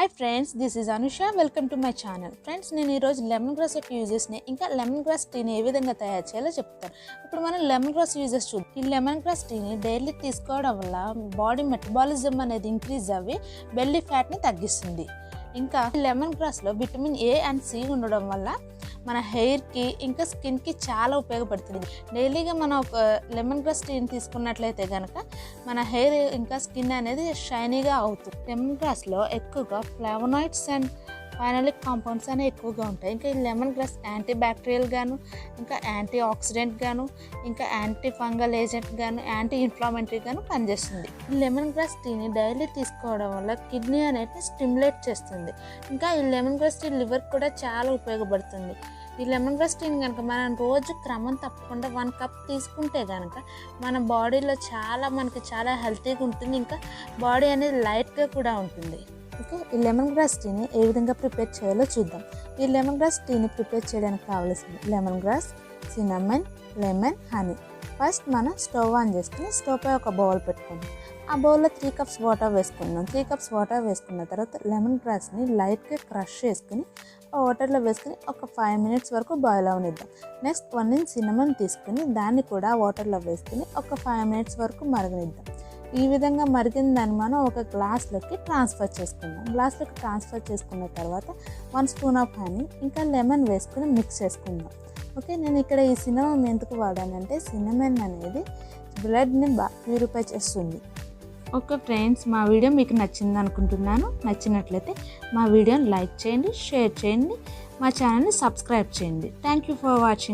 Hi friends this is Anusha welcome to my channel friends నేను ఈరోజు lemon grass యొక్క యూజెస్ని ఇంకా లెమన్ గ్రాస్ టీని ఏ విధంగా తయారు చేయాలో చెప్తాను. ఇప్పుడు మనం లెమన్ గ్రాస్ యూజెస్ చూద్దాం. ఈ లెమన్ గ్రాస్ టీని డైలీ తీసుకోవడం వల్ల బాడీ మెటబాలిజం అనేది ఇంక్రీజ్ అవ్వి బెల్లీ ఫ్యాట్ని తగ్గిస్తుంది. ఇంకా లెమన్ గ్రాస్లో విటమిన్ ఏ అండ్ సి ఉండడం వల్ల మన హెయిర్కి ఇంకా స్కిన్కి చాలా ఉపయోగపడుతుంది. డైలీగా మనం ఒక లెమన్ గ్రాస్ టీని తీసుకున్నట్లయితే కనుక మన హెయిర్ ఇంకా స్కిన్ అనేది షైనీగా అవుతుంది. లెమన్ గ్రాస్లో ఎక్కువగా ఫ్లావనాయిడ్స్ అండ్ ఫైనలిక్ కాంపౌండ్స్ అనేవి ఎక్కువగా ఉంటాయి. ఇంకా ఈ లెమన్ గ్రాస్ యాంటీ బ్యాక్టీరియల్ గాను ఇంకా యాంటీ ఆక్సిడెంట్ గాను ఇంకా యాంటీ ఫంగల్ ఏజెంట్ గాను యాంటీ ఇన్ఫ్లామేటరీ గాను పనిచేస్తుంది. ఈ లెమన్ గ్రాస్ టీని డైలీ తీసుకోవడం వల్ల కిడ్నీ అనేది స్టిమ్యులేట్ చేస్తుంది. ఇంకా ఈ లెమన్ గ్రాస్ టీ లివర్ కూడా చాలా ఉపయోగపడుతుంది. ఈ లెమన్ గ్రాస్ టీని కనుక మనం రోజు క్రమం తప్పకుండా వన్ కప్ తీసుకుంటే కనుక మన బాడీలో చాలా మనకి చాలా హెల్తీగా ఉంటుంది. ఇంకా బాడీ అనేది లైట్గా కూడా ఉంటుంది. ఓకే ఈ లెమన్ గ్రాస్ టీని ఏ విధంగా ప్రిపేర్ చేయాలో చూద్దాం. ఈ లెమన్ గ్రాస్ టీని ప్రిపేర్ చేయడానికి కావాల్సింది lemon grass cinnamon lemon honey first మనం స్టవ్ ఆన్ చేసుకుని స్టవ్ పై ఒక బౌల్ పెట్టుకుందాం. ఆ బౌల్లో త్రీ కప్స్ వాటర్ వేసుకుందాం. త్రీ కప్స్ వాటర్ వేసుకున్న తర్వాత లెమన్ గ్రాస్ని లైట్గా క్రష్ చేసుకుని ఆ వాటర్లో వేసుకుని ఒక ఫైవ్ మినిట్స్ వరకు బాయిల్ అవనిద్దాం. నెక్స్ట్ వన్ ఇంచ్ సినమన్ తీసుకుని దాన్ని కూడా వాటర్లో వేసుకుని ఒక ఫైవ్ మినిట్స్ వరకు మరగనిద్దాం. ఈ విధంగా మరిగిన దాన్ని మనం ఒక గ్లాస్లోకి ట్రాన్స్ఫర్ చేసుకుందాం. గ్లాస్లోకి ట్రాన్స్ఫర్ చేసుకున్న తర్వాత వన్ స్పూన్ ఆఫ్ హనీ ఇంకా లెమన్ వేసుకుని మిక్స్ చేసుకుందాం. ఓకే నేను ఇక్కడ ఈ సినిమా ఎందుకు వాడానంటే సినిమన్ అనేది బ్లడ్ని బా ప్యూరిఫై చేస్తుంది. ఓకే ఫ్రెండ్స్ మా వీడియో మీకు నచ్చింది అనుకుంటున్నాను. నచ్చినట్లయితే మా వీడియోని లైక్ చేయండి షేర్ చేయండి మా ఛానల్ని సబ్స్క్రైబ్ చేయండి. Thank you for watching